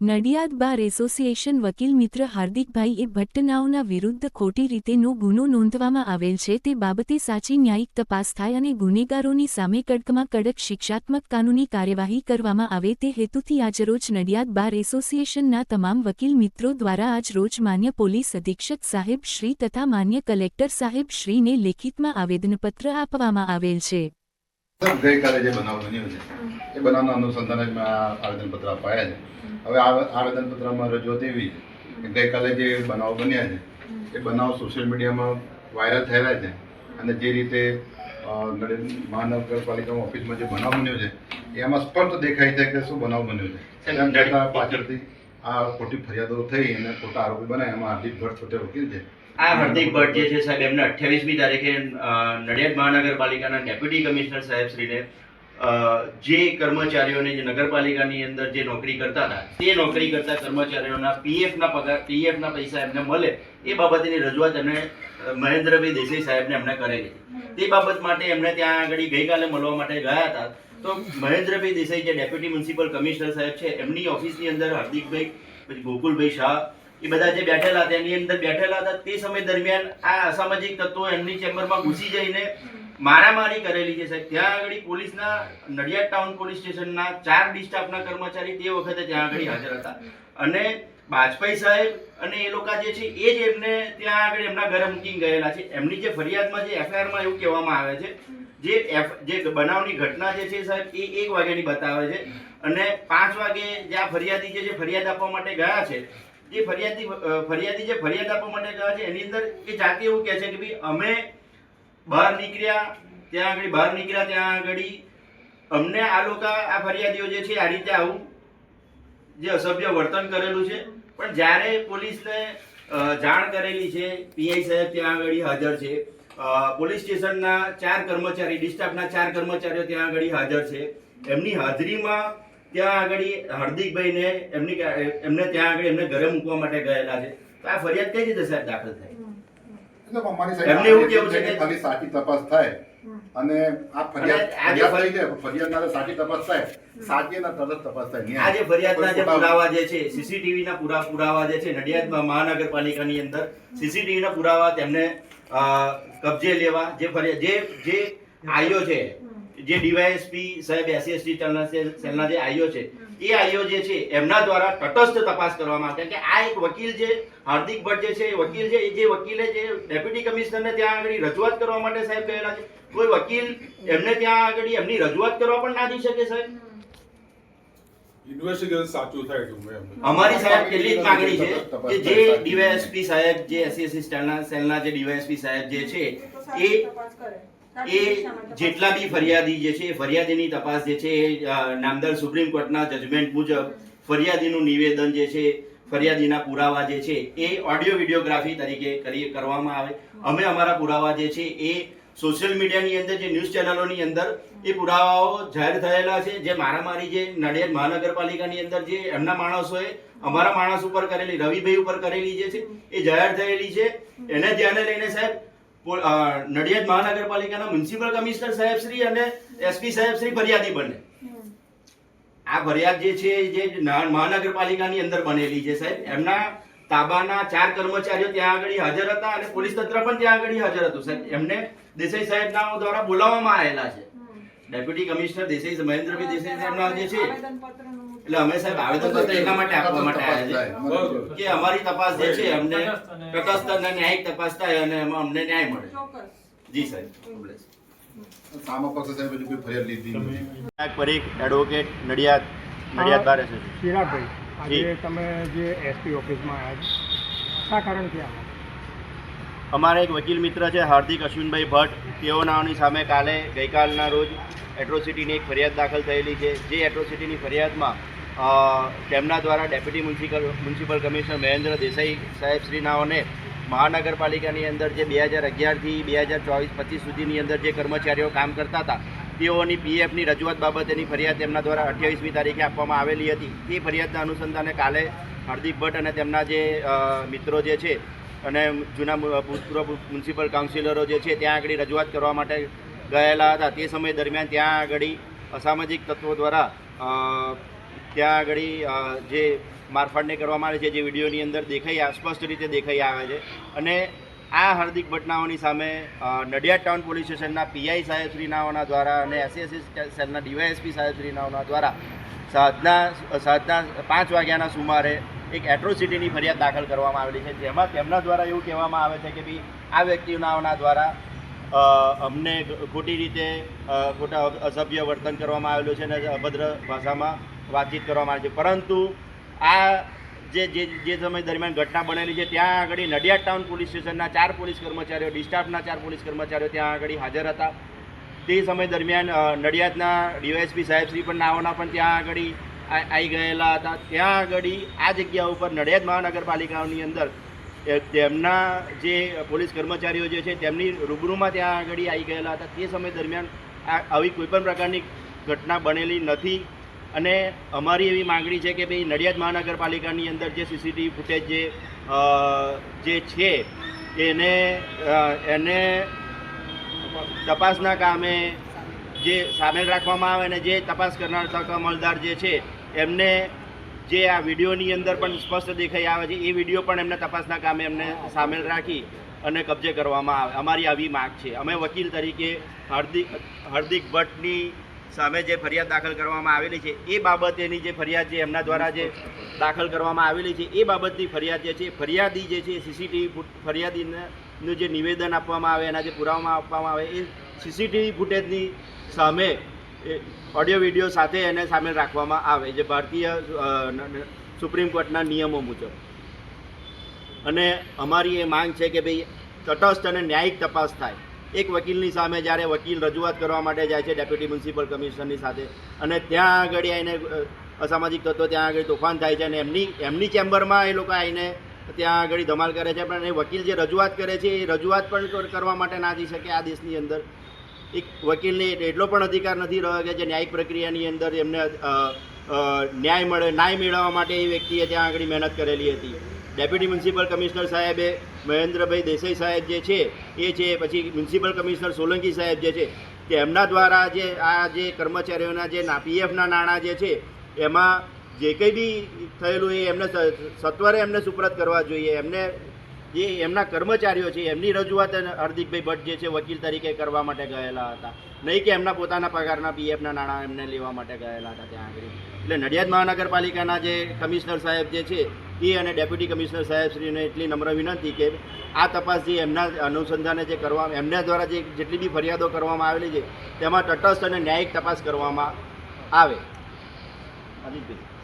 Nadiad bar association વકીલ મિત્ર હાર્દિકભાઈ એ ભટ્ટનાઓના વિરુદ્ધ ખોટી રીતેનો ગુનો નોંધવામાં આવેલ છે. તે બાબતે સાચી ન્યાયિક તપાસ થાય અને ગુનેગારોની સામે કડકમાં કડક શિક્ષાત્મક કાનૂની કાર્યવાહી કરવામાં આવે તે હેતુથી આજરોજ નડિયાદ બાર એસોસિએશનના તમામ વકીલ મિત્રો દ્વારા આજરોજ માન્ય પોલીસ અધિક્ષક સાહેબ શ્રી તથા માન્ય કલેક્ટર સાહેબ શ્રીને લેખિતમાં આવેદનપત્ર આપવામાં આવેલ છે. ગઈકાલે જે બનાવ બન્યો છે, એ બનાવના અનુસંધાને આવેદનપત્ર અપાયા છે. હવે આ આવેદનપત્રમાં રજૂઆત એવી છે ગઈકાલે જે બનાવ બન્યા છે એ બનાવ સોશિયલ મીડિયામાં વાયરલ થયેલા છે. અને જે રીતે મહાનગરપાલિકામાં ઓફિસમાં જે બનાવ બન્યો છે એમાં સ્પષ્ટ દેખાય છે કે શું બનાવ બન્યો છે. તેમ છતાં પાછળથી આ ખોટી ફરિયાદો થઈ અને ખોટા આરોપી બનાવ્યા એમાં હાર્દિક ભટ્ટ છોટે વકીલ છે. આ હાર્દિક ભટ્ટ જે છે સાહેબ એમને અઠ્યાવીસમી તારીખે નડિયાદ મહાનગરપાલિકાના ડેપ્યુટી કમિશનર સાહેબ શ્રીને જે કર્મચારીઓને જે નગરપાલિકાની અંદર જે નોકરી કરતા હતા, તે નોકરી કરતા કર્મચારીઓના પીએફના પગાર, પીએફના પૈસા એમને મળે, એ બાબતની રજૂઆત એમને મહેન્દ્રભાઈ દેસાઈ સાહેબને એમને કરેલી. તે બાબત માટે એમને ત્યાં આગળ ગઈકાલે મળવા માટે ગયા હતા. તો મહેન્દ્રભાઈ દેસાઈ જે ડેપ્યુટી મ્યુનિસિપલ કમિશનર સાહેબ છે, એમની ઓફિસની અંદર હાર્દિકભાઈ, પછી ગોકુલભાઈ શાહ, એ બધા જે બેઠેલા હતા, એની અંદર બેઠેલા હતા, તે સમય દરમિયાન આ અસામાજિક તત્વો એમની ચેમ્બરમાં ઘૂસી જઈને મારામારી કરેલી છે સાહેબ. ત્યાં આગળ પોલીસના નડિયાદ ટાઉન પોલીસ સ્ટેશનના ચાર ડિસ્ટાફના કર્મચારી તે વખતે ત્યાં આગળ હાજર હતા. અને બાજપાઈ સાહેબ અને એ લોકો જે છે એ જ એમને ત્યાં આગળ એમના ઘરે મૂકીને ગયેલા છે. એમની જે ફરિયાદમાં જે એફઆઈઆરમાં એવું કહેવામાં આવે છે, જે એફ, જે બનાવની ઘટના જે છે સાહેબ, એ એક વાગ્યાની બતાવે છે. અને પાંચ વાગે જે આ ફરિયાદી જે ફરિયાદ આપવા માટે ગયા છે જે ફરિયાદી ફરિયાદી જે ફરિયાદ આપવા માટે ગયા છે, એની અંદર એ જાતે એવું કહે છે કે ભાઈ અમે બહાર નીકળ્યા, ત્યાં આગળ, બહાર નીકળ્યા, ત્યાં આગળ. અમને આ લોકો, આ ફરિયાદીઓ જે છે, આ રીતે આવું જે અસભ્ય વર્તન કરેલું છે. પણ જ્યારે પોલીસને જાણ કરેલી છે, પીઆઈ સાહેબ ત્યાં આગળ હાજર છે. પોલીસ સ્ટેશનના ચાર કર્મચારી, ડિસ્ટાફના ચાર કર્મચારીઓ ત્યાં આગળ હાજર છે. એમની હાજરીમાં ત્યાં આગળ હાર્દિકભાઈને એમની, એમને ત્યાં આગળ એમને ઘરે મૂકવા માટે ગયેલા છે. તો આ ફરિયાદ કઈ રીતે સાહેબ દાખલ થાય? એટલે અમારી એમને એવું કેવું છે કે- ખાલી સાચી તપાસ થાય. અને આ ફરિયાદ અને ફરિયાદ થઈ છે સાચી તપાસ થાય. સાચી અને તરત તપાસ થાય આ ફરિયાદના જે પુરાવા જે છે સીસીટીવી ના પુરા પુરાવા જે છે નડિયાદ મહાનગરપાલિકાની અંદર સીસીટીવી ના પુરાવા તેમને કબજે લેવા જે ફરિયાદ જે જે છે જે ડીવાયએસપી સાહેબ એસસી એસટી સેલના સેલના જે આઈઓ છે એ આઈઓ જે છે એમના દ્વારા તટસ્થ તપાસ કરવામાં આવે. કે આ એક વકીલ જે હાર્દિક ભટ્ટ જે છે એ વકીલ છે એ જે વકીલે જે ડેપ્યુટી કમિશનરને ત્યાં આગળ રજૂઆત કરવા માટે સાહેબ ગયેલા છે. કોઈ વકીલ એમને ત્યાં આગળ એમની રજૂઆત કરવા પણ ના દઈ શકે સાહેબ. ઇન્વેસ્ટિગેશન સાચું થાય તો અમારી સાહેબ એટલી માંગણી છે કે જે ડીવાયએસપી સાહેબ જે એસસીએસસી સેલના સેલના જે ડીવાયએસપી સાહેબ જે છે એ એ જેટલા બી ફરિયાદી જે છે, ફરિયાદીની તપાસ જે છે એ નામદાર સુપ્રીમ કોર્ટના જજમેન્ટ મુજબ ફરિયાદીનું નિવેદન જે છે, ફરિયાદીના પુરાવા જે છે, એ ઓડિયો વિડીયોગ્રાફી તરીકે કરી, કરવામાં આવે. અમે અમારા પુરાવા જે છે, એ સોશિયલ મીડિયાની અંદર જે ન્યૂઝ ચેનલોની અંદર એ પુરાવાઓ જાહેર થયેલા છે, જે મારામારી જે નડિયાદ મહાનગરપાલિકાની અંદર જે એમના માણસોએ અમારા માણસ ઉપર કરેલી, રવિભાઈ ઉપર કરેલી જે છે, એ જાહેર થયેલી છે. એને ધ્યાને લઈને સાહેબ નડિયાદ મહાનગરપાલિકાના મ્યુનિસિપલ કમિશનર સાહેબ શ્રી અને એસપી સાહેબ શ્રી ફરિયાદી બને. આ ફરિયાદ જે છે જે મહાનગરપાલિકાની અંદર બનેલી છે સાહેબ. એમના તાબાના ચાર કર્મચારીઓ ત્યાં આગળ હાજર હતા અને પોલીસ તંત્ર પણ ત્યાં આગળ હાજર હતું સાહેબ. એમને દેસાઈ સાહેબના દ્વારા બોલાવવામાં આવેલા છે. ડેપ્યુટી કમિશનર દેસાઈ મહેન્દ્રભાઈ દેસાઈ સાહેબના જે છે એટલે અમે સાહેબ આવેદનપત્ર એટલા માટે આપવા માટે આવ્યા છે કે અમારી તપાસ જે છે અમને તટસ્થ અને ન્યાયિક તપાસ થાય અને એમાં અમને ન્યાય મળે. જી સાહેબ. સામા પક્ષ સાહેબ હજુ કોઈ ફરિયાદ લીધી નથી. વિનાયક પરીખ એડવોકેટ નડિયાદ નડિયાદ બાર ચિરાગભાઈ આજે તમે જે એસપી ઓફિસમાં આવ્યા શા અમારા એક વકીલ મિત્ર છે હાર્દિક અશ્વિનભાઈ ભટ્ટ. તેઓનાની સામે કાલે ગઈકાલના રોજ એટ્રોસિટીની એક ફરિયાદ દાખલ થયેલી છે. જે એટ્રોસિટીની ફરિયાદમાં તેમના દ્વારા deputy municipal municipal commissioner Mahendra Desai સાહેબ શ્રીનાઓને મહાનગરપાલિકાની અંદર જે બે હજાર અગિયારથી બે હજાર ચોવીસ પચીસ સુધીની અંદર જે કર્મચારીઓ કામ કરતા હતા, તેઓની પીએફની રજૂઆત બાબતેની ફરિયાદ તેમના દ્વારા અઠ્યાવીસમી તારીખે આપવામાં આવેલી હતી. તે ફરિયાદના અનુસંધાને કાલે હાર્દિક ભટ્ટ અને તેમના જે મિત્રો જે છે અને જૂના ભૂતપૂર્વ મ્યુનિસિપલ કાઉન્સિલરો જે છે ત્યાં આગળ રજૂઆત કરવા માટે ગયેલા હતા. તે સમય દરમિયાન ત્યાં આગળ અસામાજિક તત્વો દ્વારા ત્યાં આગળ જે મારફાડને કરવામાં આવે છે, જે વિડીયોની અંદર દેખાઈ સ્પષ્ટ રીતે દેખાઈ આવે છે. અને આ હાર્દિક ઘટનાઓની સામે નડિયાદ ટાઉન પોલીસ સ્ટેશનના પીઆઈ સાહેબ શ્રીનાઓના દ્વારા અને એસએસસી સેલના ડીવાયએસપી સાહેબ શ્રીનાઓના દ્વારા સાંજના સાંજના પાંચ વાગ્યાના સુમારે એક એટ્રોસિટીની ફરિયાદ દાખલ કરવામાં આવેલી છે. જેમાં તેમના દ્વારા એવું કહેવામાં આવે છે કે ભાઈ આ વ્યક્તિઓના દ્વારા અમને ખોટી રીતે ખોટા અસભ્ય વર્તન કરવામાં આવેલું છે અને અભદ્ર ભાષામાં વાતચીત કરવામાં આવે છે. પરંતુ આ જે જે જે સમય દરમિયાન ઘટના બનેલી છે, ત્યાં આગળ નડિયાદ ટાઉન પોલીસ સ્ટેશનના ચાર પોલીસ કર્મચારીઓ, ડિસ્ટાફના ચાર પોલીસ કર્મચારીઓ ત્યાં આગળ હાજર હતા. તે સમય દરમિયાન નડિયાદના ડીવાયએસપી સાહેબશ્રી પણ નાઓના પણ ત્યાં આગળ આવી ગયેલા હતા. ત્યાં આગળ આ જગ્યા ઉપર નડિયાદ મહાનગરપાલિકાની અંદર તેમના જે પોલીસ કર્મચારીઓ જે છે, તેમની રૂબરૂમાં ત્યાં આગળ આવી ગયેલા હતા. તે સમય દરમિયાન આવી કોઈપણ પ્રકારની ઘટના બનેલી નથી. અને અમારી એવી માંગણી છે કે ભાઈ નડિયાદ મહાનગરપાલિકાની અંદર જે સીસીટીવી ફૂટેજ જે જે છે, એને એને તપાસના કામે જે સામેલ રાખવામાં આવે અને જે તપાસ કરનાર તક અમલદાર જે છે, એમને જે આ વિડીયોની અંદર પણ સ્પષ્ટ દેખાઈ આવે છે, એ વીડિયો પણ એમને તપાસના કામે એમને સામેલ રાખી અને કબજે કરવામાં આવે. અમારી આવી માગ છે. અમે વકીલ તરીકે હાર્દિક હાર્દિક ભટ્ટની સામે જે ફરિયાદ દાખલ કરવામાં આવેલી છે, એ બાબતેની જે ફરિયાદ છે, એમના દ્વારા જે દાખલ કરવામાં આવેલી છે, એ બાબતની ફરિયાદ જે છે ફરિયાદી જે છે સીસીટીવી ફરિયાદીનું જે નિવેદન આપવામાં આવે, એના જે પુરાવામાં આપવામાં આવે, એ સીસીટીવી ફૂટેજની સામે એ ઓડિયો, વીડિયો સાથે એને સામેલ રાખવામાં આવે, જે ભારતીય સુપ્રીમ કોર્ટના નિયમો મુજબ. અને અમારી એ માંગ છે કે ભાઈ તટસ્થ અને ન્યાયિક તપાસ થાય. એક વકીલની સામે જ્યારે વકીલ રજૂઆત કરવા માટે જાય છે ડેપ્યુટી મ્યુનિસિપલ કમિશનરની સાથે. અને ત્યાં આગળ આવીને અસામાજિક તત્વો ત્યાં આગળ તોફાન થાય છે અને એમની એમની ચેમ્બરમાં એ લોકો આવીને ત્યાં આગળ ધમાલ કરે છે. પણ એ વકીલ જે રજૂઆત કરે છે, એ રજૂઆત પણ કરવા માટે ના જઈ શકે આ દેશની અંદર. એક વકીલને એટલો પણ અધિકાર નથી રહ્યો કે જે ન્યાયિક પ્રક્રિયાની અંદર એમને ન્યાય મળે, ન્યાય મેળવવા માટે એ વ્યક્તિએ ત્યાં આગળ મહેનત કરેલી હતી. ડેપ્યુટી મ્યુનિસિપલ કમિશનર સાહેબે મહેન્દ્રભાઈ દેસાઈ સાહેબ જે છે, એ છે, પછી મ્યુનિસિપલ કમિશનર સોલંકી સાહેબ જે છે કે એમના દ્વારા જે આ જે કર્મચારીઓના જે પીએફના નાણાં જે છે, એમાં જે કંઈ બી થયેલું એ એમને સત્વરે એમને સુપરત કરવા જોઈએ. એમને જે એમના કર્મચારીઓ છે, એમની રજૂઆત હાર્દિકભાઈ ભટ્ટ જે છે, વકીલ તરીકે કરવા માટે ગયેલા હતા. નહીં કે એમના પોતાના પગારના પીએફના નાણાં એમને લેવા માટે ગયેલા હતા ત્યાં આગળ. એટલે નડિયાદ મહાનગરપાલિકાના જે કમિશનર સાહેબ જે છે એ અને ડેપ્યુટી કમિશનર સાહેબશ્રીને એટલી નમ્ર વિનંતી કે આ તપાસ જે એમના અનુસંધાને જે કરવા, એમના દ્વારા જે જેટલી બી ફરિયાદો કરવામાં આવેલી છે, તેમાં તટસ્થ અને ન્યાયિક તપાસ કરવામાં આવે. અજીતભાઈ